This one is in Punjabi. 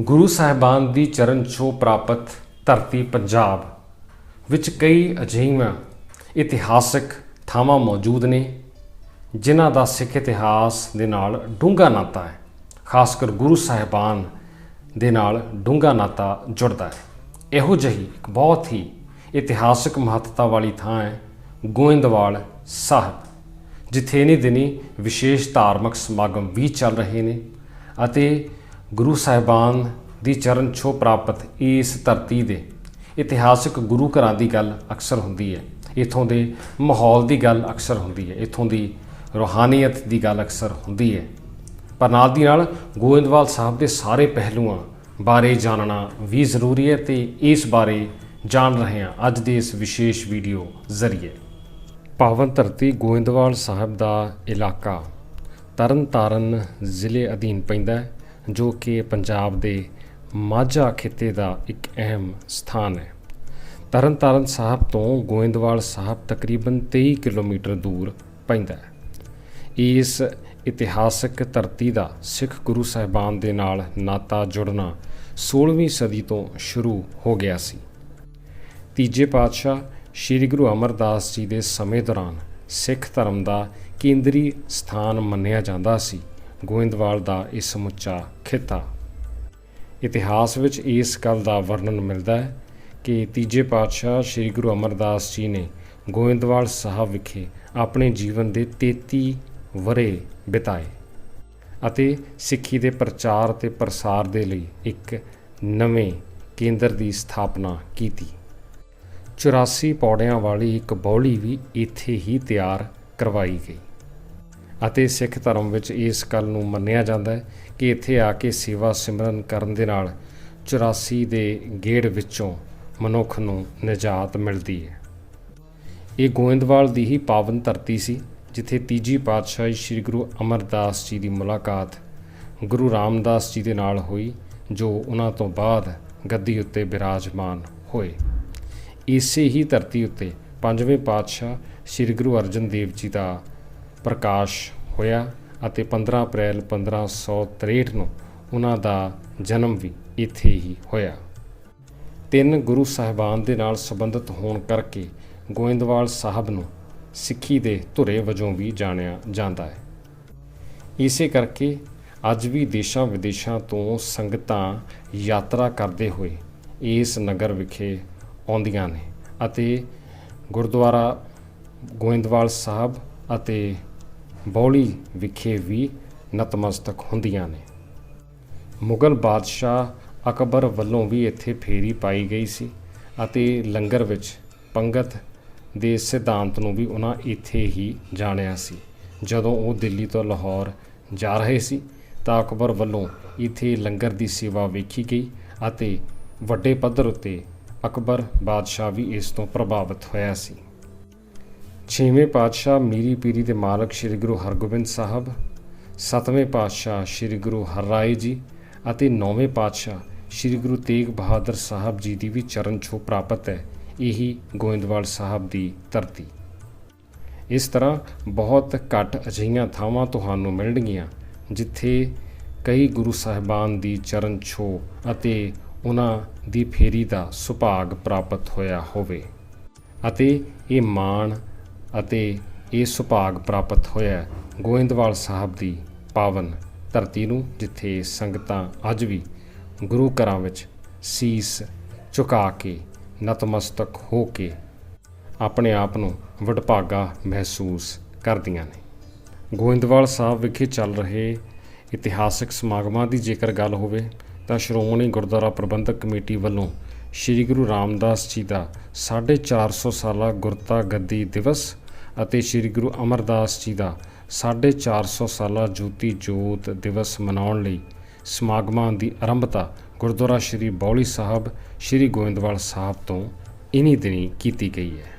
ਗੁਰੂ ਸਾਹਿਬਾਨ ਦੀ ਚਰਨ ਛੋਹ ਪ੍ਰਾਪਤ ਧਰਤੀ ਪੰਜਾਬ ਵਿੱਚ ਕਈ ਅਜਿਹੀਆਂ ਇਤਿਹਾਸਕ ਥਾਵਾਂ ਮੌਜੂਦ ਨੇ, ਜਿਨ੍ਹਾਂ ਦਾ ਸਿੱਖ ਇਤਿਹਾਸ ਦੇ ਨਾਲ ਡੂੰਘਾ ਨਾਤਾ ਹੈ। ਖਾਸ ਕਰ ਗੁਰੂ ਸਾਹਿਬਾਨ ਦੇ ਨਾਲ ਡੂੰਘਾ ਨਾਤਾ ਜੁੜਦਾ ਹੈ। ਇਹੋ ਜਿਹੀ ਇੱਕ ਬਹੁਤ ਹੀ ਇਤਿਹਾਸਕ ਮਹੱਤਤਾ ਵਾਲੀ ਥਾਂ ਹੈ ਗੋਇੰਦਵਾਲ ਸਾਹਿਬ, ਜਿੱਥੇ ਇਨੀ ਦਿਨੀ ਵਿਸ਼ੇਸ਼ ਧਾਰਮਿਕ ਸਮਾਗਮ ਵੀ ਚੱਲ ਰਹੇ ਨੇ ਅਤੇ ਗੁਰੂ ਸਾਹਿਬਾਨ ਦੀ ਚਰਨ ਛੋਹ ਪ੍ਰਾਪਤ ਇਸ ਧਰਤੀ ਦੇ ਇਤਿਹਾਸਕ ਗੁਰੂ ਘਰਾਂ ਦੀ ਗੱਲ ਅਕਸਰ ਹੁੰਦੀ ਹੈ। ਇਥੋਂ ਦੇ ਮਾਹੌਲ ਦੀ ਗੱਲ ਅਕਸਰ ਹੁੰਦੀ ਹੈ। ਇਥੋਂ ਦੀ ਰੋਹਾਨੀਅਤ ਦੀ ਗੱਲ ਅਕਸਰ ਹੁੰਦੀ ਹੈ। ਪਰ ਨਾਲ ਦੀ ਨਾਲ ਗੋਇੰਦਵਾਲ ਸਾਹਿਬ ਦੇ ਸਾਰੇ ਪਹਿਲੂਆਂ ਬਾਰੇ ਜਾਣਨਾ ਵੀ ਜ਼ਰੂਰੀ ਹੈ ਤੇ ਇਸ ਬਾਰੇ ਜਾਣ ਰਹੇ ਹਾਂ ਅੱਜ ਦੇ ਇਸ ਵਿਸ਼ੇਸ਼ ਵੀਡੀਓ ਜ਼ਰੀਏ। ਪਾਵਨ ਧਰਤੀ ਗੋਇੰਦਵਾਲ ਸਾਹਿਬ ਦਾ ਇਲਾਕਾ ਤਰਨਤਾਰਨ ਜ਼ਿਲ੍ਹੇ ਅਧੀਨ ਪੈਂਦਾ ਹੈ। ਜੋ ਕਿ ਪੰਜਾਬ ਦੇ ਮਾਝਾ ਖਿੱਤੇ ਦਾ ਇੱਕ ਅਹਿਮ ਸਥਾਨ ਹੈ। ਤਰਨਤਾਰਨ ਸਾਹਿਬ ਤੋਂ ਗੋਇੰਦਵਾਲ ਸਾਹਿਬ ਤਕਰੀਬਨ 23 ਕਿਲੋਮੀਟਰ ਦੂਰ ਪੈਂਦਾ ਹੈ। ਇਸ ਇਤਿਹਾਸਕ ਧਰਤੀ ਦਾ ਸਿੱਖ ਗੁਰੂ ਸਾਹਿਬਾਨ ਦੇ ਨਾਲ ਨਾਤਾ ਜੁੜਨਾ 16ਵੀਂ ਸਦੀ ਤੋਂ ਸ਼ੁਰੂ ਹੋ ਗਿਆ ਸੀ। ਤੀਜੇ ਪਾਤਸ਼ਾਹ ਸ੍ਰੀ ਗੁਰੂ ਅਮਰਦਾਸ ਜੀ ਦੇ ਸਮੇਂ ਦੌਰਾਨ ਸਿੱਖ ਧਰਮ ਦਾ ਕੇਂਦਰੀ ਸਥਾਨ ਮੰਨਿਆ ਜਾਂਦਾ ਸੀ। ਗੋਇੰਦਵਾਲ ਦਾ ਇਹ ਸਮੁੱਚਾ ਖਿੱਤਾ। ਇਤਿਹਾਸ ਵਿੱਚ ਇਸ ਗੱਲ ਦਾ ਵਰਣਨ ਮਿਲਦਾ ਹੈ ਕਿ ਤੀਜੇ ਪਾਤਸ਼ਾਹ ਸ੍ਰੀ ਗੁਰੂ ਅਮਰਦਾਸ ਜੀ ਨੇ ਗੋਇੰਦਵਾਲ ਸਾਹਿਬ ਵਿਖੇ ਆਪਣੇ ਜੀਵਨ ਦੇ 33 ਵਰੇ ਬਿਤਾਏ ਅਤੇ ਸਿੱਖੀ ਦੇ ਪ੍ਰਚਾਰ ਤੇ ਪ੍ਰਸਾਰ ਦੇ ਲਈ ਇੱਕ ਨਵੇਂ ਕੇਂਦਰ ਦੀ ਸਥਾਪਨਾ ਕੀਤੀ। 84 ਪੌੜਿਆਂ ਵਾਲੀ ਇੱਕ ਬੌਲੀ ਵੀ ਇੱਥੇ ਹੀ ਤਿਆਰ ਕਰਵਾਈ ਗਈ। ਅਤੇ ਸਿੱਖ ਧਰਮ ਵਿੱਚ ਇਸ ਗੱਲ ਨੂੰ ਮੰਨਿਆ ਜਾਂਦਾ ਹੈ ਕਿ ਇੱਥੇ ਆ ਕੇ ਸੇਵਾ ਸਿਮਰਨ ਕਰਨ ਦੇ ਨਾਲ 84 ਦੇ ਗੇੜ ਵਿੱਚੋਂ ਮਨੁੱਖ ਨੂੰ ਨਿਜਾਤ ਮਿਲਦੀ ਹੈ। ਇਹ ਗੋਇੰਦਵਾਲ ਦੀ ਹੀ ਪਾਵਨ ਧਰਤੀ ਸੀ, ਜਿੱਥੇ ਤੀਜੀ ਪਾਤਸ਼ਾਹੀ ਸ੍ਰੀ ਗੁਰੂ ਅਮਰਦਾਸ ਜੀ ਦੀ ਮੁਲਾਕਾਤ ਗੁਰੂ ਰਾਮਦਾਸ ਜੀ ਦੇ ਨਾਲ ਹੋਈ, ਜੋ ਉਹਨਾਂ ਤੋਂ ਬਾਅਦ ਗੱਦੀ ਉੱਤੇ ਬਿਰਾਜਮਾਨ ਹੋਏ। ਇਸੇ ਹੀ ਧਰਤੀ ਉੱਤੇ ਪੰਜਵੇਂ ਪਾਤਸ਼ਾਹ ਸ੍ਰੀ ਗੁਰੂ ਅਰਜਨ ਦੇਵ ਜੀ ਦਾ ਪ੍ਰਕਾਸ਼ ਹੋਇਆ ਅਤੇ 15 ਅਪ੍ਰੈਲ 1563 ਨੂੰ ਉਹਨਾਂ ਦਾ ਜਨਮ ਵੀ ਇੱਥੇ ਹੀ ਹੋਇਆ। ਤਿੰਨ ਗੁਰੂ ਸਾਹਿਬਾਨ ਦੇ ਨਾਲ ਸੰਬੰਧਿਤ ਹੋਣ ਕਰਕੇ ਗੋਇੰਦਵਾਲ ਸਾਹਿਬ ਨੂੰ ਸਿੱਖੀ ਦੇ ਧੁਰੇ ਵਜੋਂ ਵੀ ਜਾਣਿਆ ਜਾਂਦਾ ਹੈ। ਇਸੇ ਕਰਕੇ ਅੱਜ ਵੀ ਦੇਸ਼ਾਂ ਵਿਦੇਸ਼ਾਂ ਤੋਂ ਸੰਗਤਾਂ ਯਾਤਰਾ ਕਰਦੇ ਹੋਏ ਇਸ ਨਗਰ ਵਿਖੇ ਆਉਂਦੀਆਂ ਨੇ ਅਤੇ ਗੁਰਦੁਆਰਾ ਗੋਇੰਦਵਾਲ ਸਾਹਿਬ ਅਤੇ ਬੌਲੀ ਵਿਖੇ ਵੀ ਨਤਮਸਤਕ ਹੁੰਦੀਆਂ ਨੇ। ਮੁਗਲ ਬਾਦਸ਼ਾਹ ਅਕਬਰ ਵੱਲੋਂ ਵੀ ਇੱਥੇ ਫੇਰੀ ਪਾਈ ਗਈ ਸੀ ਅਤੇ ਲੰਗਰ ਵਿੱਚ ਪੰਗਤ ਦੇ ਸਿਧਾਂਤ ਨੂੰ ਵੀ ਉਹਨਾਂ ਇੱਥੇ ਹੀ ਜਾਣਿਆ ਸੀ। ਜਦੋਂ ਉਹ ਦਿੱਲੀ ਤੋਂ ਲਾਹੌਰ ਜਾ ਰਹੇ ਸੀ ਤਾਂ ਅਕਬਰ ਵੱਲੋਂ ਇੱਥੇ ਲੰਗਰ ਦੀ ਸੇਵਾ ਵੇਖੀ ਗਈ ਅਤੇ ਵੱਡੇ ਪੱਧਰ ਉੱਤੇ ਅਕਬਰ ਬਾਦਸ਼ਾਹ ਵੀ ਇਸ ਤੋਂ ਪ੍ਰਭਾਵਿਤ ਹੋਇਆ ਸੀ। ਛੇਵੇਂ ਪਾਤਸ਼ਾਹ ਮੀਰੀ ਪੀਰੀ ਦੇ ਮਾਲਕ ਸ੍ਰੀ ਗੁਰੂ ਹਰਗੋਬਿੰਦ ਸਾਹਿਬ, ਸੱਤਵੇਂ ਪਾਤਸ਼ਾਹ ਸ੍ਰੀ ਗੁਰੂ ਹਰਰਾਏ ਜੀ ਅਤੇ ਨੌਵੇਂ ਪਾਤਸ਼ਾਹ ਸ੍ਰੀ ਗੁਰੂ ਤੇਗ ਬਹਾਦਰ ਸਾਹਿਬ ਜੀ ਦੀ ਵੀ ਚਰਨ ਛੋਹ ਪ੍ਰਾਪਤ ਹੈ, ਇਹੀ ਗੋਇੰਦਵਾਲ ਸਾਹਿਬ ਦੀ ਧਰਤੀ। ਇਸ ਤਰ੍ਹਾਂ ਬਹੁਤ ਘੱਟ ਅਜਿਹੀਆਂ ਥਾਵਾਂ ਤੁਹਾਨੂੰ ਮਿਲਣਗੀਆਂ, ਜਿੱਥੇ ਕਈ ਗੁਰੂ ਸਾਹਿਬਾਨ ਦੀ ਚਰਨ ਛੋਹ ਅਤੇ ਉਹਨਾਂ ਦੀ ਫੇਰੀ ਦਾ ਸੁਭਾਗ ਪ੍ਰਾਪਤ ਹੋਇਆ ਹੋਵੇ। ਅਤੇ ਇਹ ਮਾਣ ਅਤੇ ਇਹ ਸੁਭਾਗ ਪ੍ਰਾਪਤ ਹੋਇਆ ਗੋਇੰਦਵਾਲ ਸਾਹਿਬ ਦੀ ਪਾਵਨ ਧਰਤੀ ਨੂੰ, ਜਿੱਥੇ ਸੰਗਤਾਂ ਅੱਜ ਵੀ ਗੁਰੂ ਘਰਾਂ ਵਿੱਚ ਸੀਸ ਝੁਕਾ ਕੇ ਨਤਮਸਤਕ ਹੋ ਕੇ ਆਪਣੇ ਆਪ ਨੂੰ ਵਡਭਾਗਾ ਮਹਿਸੂਸ ਕਰਦੀਆਂ ਨੇ। ਗੋਇੰਦਵਾਲ ਸਾਹਿਬ ਵਿਖੇ ਚੱਲ ਰਹੇ ਇਤਿਹਾਸਕ ਸਮਾਗਮਾਂ ਦੀ ਜੇਕਰ ਗੱਲ ਹੋਵੇ, ਤਾਂ ਸ਼੍ਰੋਮਣੀ ਗੁਰਦੁਆਰਾ ਪ੍ਰਬੰਧਕ ਕਮੇਟੀ ਵੱਲੋਂ ਸ੍ਰੀ ਗੁਰੂ ਰਾਮਦਾਸ ਜੀ ਦਾ 450 ਸਾਲਾ ਗੁਰਤਾ ਗੱਦੀ ਦਿਵਸ ਅਤੇ ਸ੍ਰੀ ਗੁਰੂ ਅਮਰਦਾਸ ਜੀ ਦਾ 450 ਸਾਲਾ ਜੋਤੀ ਜੋਤ ਦਿਵਸ ਮਨਾਉਣ ਲਈ ਸਮਾਗਮਾਂ ਦੀ ਆਰੰਭਤਾ ਗੁਰਦੁਆਰਾ ਸ੍ਰੀ ਬੌਲੀ ਸਾਹਿਬ, ਸ੍ਰੀ ਗੋਇੰਦਵਾਲ ਸਾਹਿਬ ਤੋਂ ਇਨੀ ਦਿਨੀ ਕੀਤੀ ਗਈ ਹੈ।